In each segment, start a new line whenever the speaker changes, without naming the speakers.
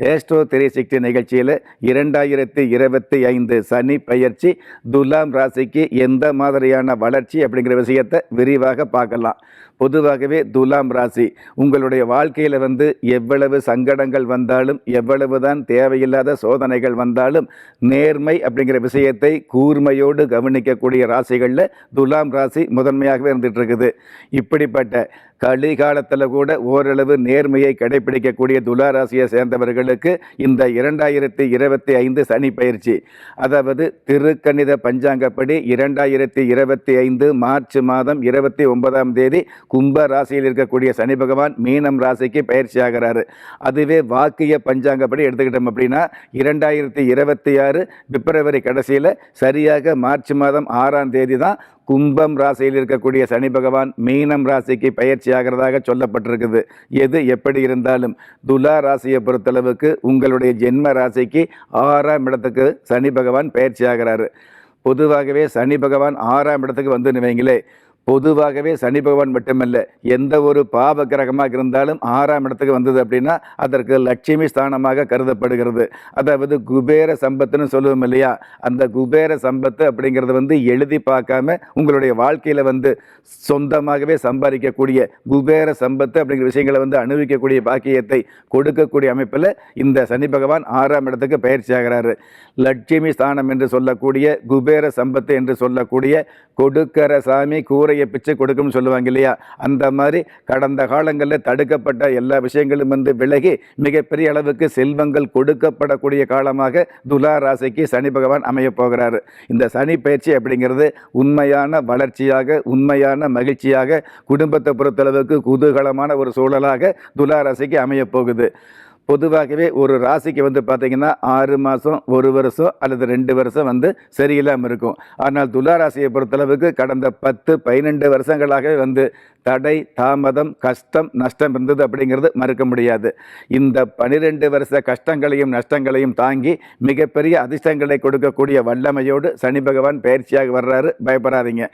Astro three sixty நிகழ்ச்சியில் இரண்டாயிரத்தி இருபத்தி ஐந்து சனி பயிற்சி துலாம் ராசிக்கு எந்த மாதிரியான வளர்ச்சி அப்படிங்கிற விஷயத்தை விரிவாக பார்க்கலாம். பொதுவாகவே துலாம் ராசி உங்களுடைய வாழ்க்கையில் வந்து எவ்வளவு சங்கடங்கள் வந்தாலும் எவ்வளவு தான் தேவையில்லாத சோதனைகள் வந்தாலும் நேர்மை அப்படிங்கிற விஷயத்தை கூர்மையோடு கவனிக்கக்கூடிய ராசிகளில் துலாம் ராசி முதன்மையாகவே இருந்துகிட்ருக்குது இப்படிப்பட்ட கலிகாலத்தில் கூட ஓரளவு நேர்மையை கடைபிடிக்கக்கூடிய துலா ராசியை சேர்ந்தவர்களுக்கு இந்த இரண்டாயிரத்தி இருபத்தி ஐந்து சனி பயிற்சி. அதாவது திருக்கணித பஞ்சாங்கப்படி இரண்டாயிரத்தி இருபத்தி ஐந்து மார்ச் மாதம் இருபத்தி ஒன்பதாம் தேதி கும்ப ராசியில் இருக்கக்கூடிய சனி பகவான் மீனம் ராசிக்கு பயிற்சி ஆகிறாரு. அதுவே வாக்கிய பஞ்சாங்கப்படி எடுத்துக்கிட்டோம் அப்படின்னா இரண்டாயிரத்தி இருபத்தி ஆறு பிப்ரவரி கடைசியில் சரியாக மார்ச் மாதம் ஆறாம் தேதி தான் கும்பம் ராசியில் இருக்கக்கூடிய சனி பகவான் மீனம் ராசிக்கு பயிற்சி ஆகிறதாக சொல்லப்பட்டிருக்குது. எது எப்படி இருந்தாலும் துலா ராசியை பொறுத்தளவுக்கு உங்களுடைய ஜென்ம ராசிக்கு ஆறாம் இடத்துக்கு சனி பகவான் பயிற்சி ஆகிறாரு. பொதுவாகவே சனி பகவான் ஆறாம் இடத்துக்கு வந்து வைங்களே பொதுவாகவே சனி பகவான் மட்டுமல்ல எந்த ஒரு பாவ கிரகமாக இருந்தாலும் ஆறாம் இடத்துக்கு வந்தது அப்படின்னா அதற்கு லட்சுமி ஸ்தானமாக கருதப்படுகிறது. அதாவது குபேர சம்பத்துன்னு சொல்லுவோம் இல்லையா? அந்த குபேர சம்பத்து அப்படிங்கிறது வந்து எழுதி பார்க்காம உங்களுடைய வாழ்க்கையில் வந்து சொந்தமாகவே சம்பாதிக்கக்கூடிய குபேர சம்பத்து அப்படிங்கிற விஷயங்களை வந்து அனுபவிக்கக்கூடிய பாக்கியத்தை கொடுக்கக்கூடிய அமைப்பில் இந்த சனி பகவான் ஆறாம் இடத்துக்கு பயிற்சி ஆகிறாரு. லட்சுமி ஸ்தானம் என்று சொல்லக்கூடிய குபேர சம்பத்து என்று சொல்லக்கூடிய கொடுக்கர சாமி குதிரையை பிச்சை கொடுக்கும்னு சொல்லுவாங்க இல்லையா? அந்த மாதிரி கடந்த காலங்களில் தடுக்கப்பட்ட எல்லா விஷயங்களும் வந்து விலகி மிகப்பெரிய அளவுக்கு செல்வங்கள் கொடுக்கப்படக்கூடிய காலமாக துலா ராசிக்கு சனி பகவான் அமையப் போகிறாரு. இந்த சனி பயிற்சி அப்படிங்கிறது உண்மையான வளர்ச்சியாக உண்மையான மகிழ்ச்சியாக குடும்பத்தை பொறுத்தளவுக்கு குதூகலமான ஒரு சூழலாக துலா ராசிக்கு அமையப் போகுது. பொதுவாகவே ஒரு ராசிக்கு வந்து பார்த்தீங்கன்னா ஆறு மாதம் ஒரு வருஷம் அல்லது ரெண்டு வருஷம் வந்து சரியில்லாமல் இருக்கும். ஆனால் துலா ராசியை பொறுத்தளவுக்கு கடந்த பத்து பதினெண்டு வருஷங்களாகவே வந்து தடை தாமதம் கஷ்டம் நஷ்டம் இருந்தது அப்படிங்கிறது மறுக்க முடியாது. இந்த பனிரெண்டு வருஷ கஷ்டங்களையும் நஷ்டங்களையும் தாங்கி மிகப்பெரிய அதிர்ஷ்டங்களை கொடுக்கக்கூடிய வல்லமையோடு சனி பகவான் பயிற்சியாக வர்றாரு. பயப்படாதீங்க.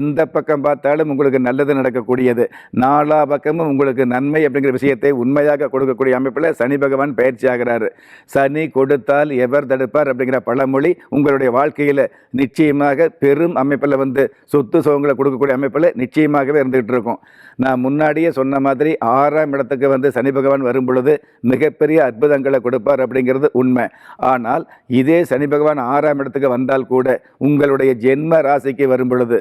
எந்த பக்கம் பார்த்தாலும் உங்களுக்கு நல்லது நடக்கக்கூடியது. நாலா பக்கமும் உங்களுக்கு நன்மை அப்படிங்கிற விஷயத்தை உண்மையாக கொடுக்கக்கூடிய அமைப்பில் சனி பகவான் பயிற்சி ஆகிறாரு சனி கொடுத்தால் எவர் தடுப்பார் அப்படிங்கிற பழமொழி உங்களுடைய வாழ்க்கையில் நிச்சயமாக பெரும் அமைப்பில் வந்து சொத்து சுகங்களை கொடுக்கக்கூடிய அமைப்பில் நிச்சயமாகவே இருந்துகிட்டு இருக்கும். நான் முன்னாடியே சொன்ன மாதிரி ஆறாம் இடத்துக்கு வந்து சனி பகவான் வரும் பொழுது மிகப்பெரிய அற்புதங்களை கொடுப்பார் அப்படிங்கிறது உண்மை. ஆனால் இதே சனி பகவான் ஆறாம் இடத்துக்கு வந்தால் கூட உங்களுடைய ஜென்ம ராசிக்கு வரும் பொழுது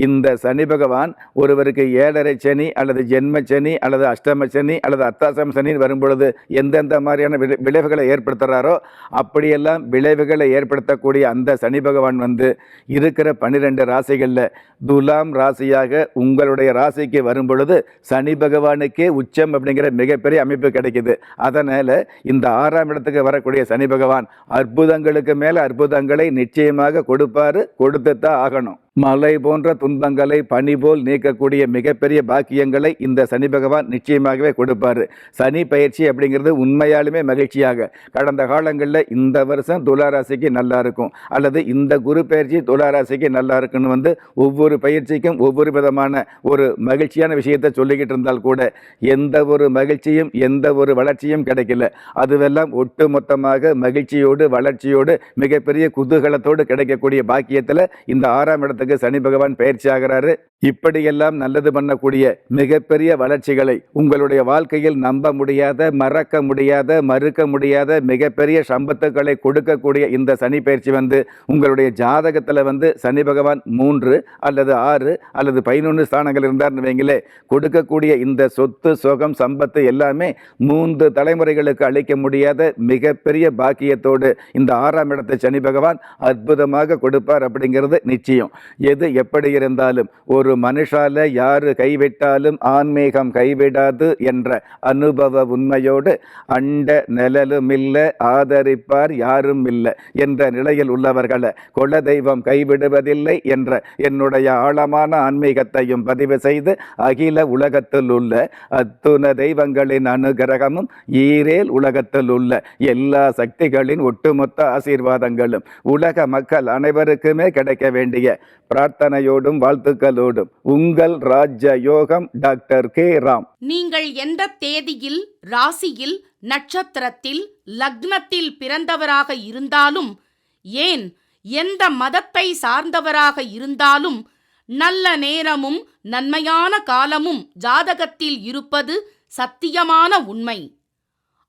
இந்த சனி பகவான் ஒருவருக்கு ஏழரை சனி அல்லது ஜென்ம சனி அல்லது அஷ்டம சனி அல்லது அத்தாசம் சனி வரும் பொழுது எந்தெந்த மாதிரியான விளை விளைவுகளை ஏற்படுத்துகிறாரோ அப்படியெல்லாம் விளைவுகளை ஏற்படுத்தக்கூடிய அந்த சனி பகவான் வந்து இருக்கிற பன்னிரெண்டு ராசிகளில் துலாம் ராசியாக உங்களுடைய ராசிக்கு வரும்பொழுது சனி பகவானுக்கே உச்சம் அப்படிங்கிற மிகப்பெரிய அமைப்பு கிடைக்குது. அதனால் இந்த ஆறாம் இடத்துக்கு வரக்கூடிய சனி பகவான் அற்புதங்களுக்கு மேலே அற்புதங்களை நிச்சயமாக கொடுப்பாரு கொடுத்து தான் ஆகணும். மலை போன்ற துன்பங்களை பனி போல் நீக்கக்கூடிய மிகப்பெரிய பாக்கியங்களை இந்த சனி பகவான் நிச்சயமாகவே கொடுப்பார். சனி பயிற்சி அப்படிங்கிறது உண்மையாலுமே மகிழ்ச்சியாக. கடந்த காலங்களில் இந்த வருஷம் துளாராசிக்கு நல்லா இருக்கும். அல்லது இந்த குரு பயிற்சி துளாராசிக்கு நல்லா இருக்குன்னு வந்து ஒவ்வொரு பயிற்சிக்கும் ஒவ்வொரு விதமான ஒரு மகிழ்ச்சியான விஷயத்தை சொல்லிக்கிட்டு இருந்தால் கூட எந்த ஒரு மகிழ்ச்சியும் எந்த ஒரு வளர்ச்சியும் கிடைக்கல. அதுவெல்லாம் ஒட்டு மொத்தமாக மகிழ்ச்சியோடு வளர்ச்சியோடு மிகப்பெரிய குதூகலத்தோடு கிடைக்கக்கூடிய பாக்கியத்தில் இந்த ஆறாம் இடத்துக்கு இடத்துக்கு சனி பகவான் பயிற்சி ஆகிறாரு. இப்படியெல்லாம் நல்லது பண்ணக்கூடிய மிகப்பெரிய வளர்ச்சிகளை உங்களுடைய வாழ்க்கையில் நம்ப முடியாத மறக்க முடியாத மறுக்க முடியாத மிகப்பெரிய சம்பத்துக்களை கொடுக்கக்கூடிய இந்த சனி பயிற்சி வந்து உங்களுடைய ஜாதகத்தில் வந்து சனி பகவான் மூன்று அல்லது ஆறு அல்லது பதினொன்று ஸ்தானங்கள் இருந்தார்னு வைங்களே கொடுக்கக்கூடிய இந்த சொத்து சுகம் சம்பத்து எல்லாமே மூன்று தலைமுறைகளுக்கு அளிக்க முடியாத மிகப்பெரிய பாக்கியத்தோடு இந்த ஆறாம் இடத்தை சனி பகவான் அற்புதமாக கொடுப்பார் அப்படிங்கிறது நிச்சயம். எது எப்படி இருந்தாலும் ஒரு மனுஷால யாரு கைவிட்டாலும் ஆன்மீகம் கைவிடாது என்ற அனுபவ உண்மையோடு அண்ட நிழலும் இல்லை ஆதரிப்பார் யாரும் இல்லை என்ற நிலையில் உள்ளவர்களை குலதெய்வம் கைவிடுவதில்லை என்ற என்னுடைய ஆழமான ஆன்மீகத்தையும் பதிவு செய்து அகில உலகத்தில் உள்ள அத்துண தெய்வங்களின் அனுகிரகமும் ஈரேல் உலகத்தில் உள்ள எல்லா சக்திகளின் ஒட்டுமொத்த ஆசீர்வாதங்களும் உலக மக்கள் அனைவருக்குமே கிடைக்க வேண்டிய பிரார்த்தனையோடும் வாழ்த்துக்களோடும். உங்கள் ராஜ்ய யோகம் டாக்டர் கே. ராம்.
நீங்கள் எந்த தேதியில் ராசியில் நட்சத்திரத்தில் லக்னத்தில் பிறந்தவராக இருந்தாலும் ஏன் எந்த மதத்தை சார்ந்தவராக இருந்தாலும் நல்ல நேரமும் நன்மையான காலமும் ஜாதகத்தில் இருப்பது சத்தியமான உண்மை.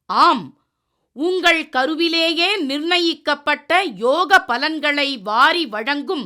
ஆம் உங்கள் கருவிலேயே நிர்ணயிக்கப்பட்ட யோக பலன்களை வாரி வழங்கும்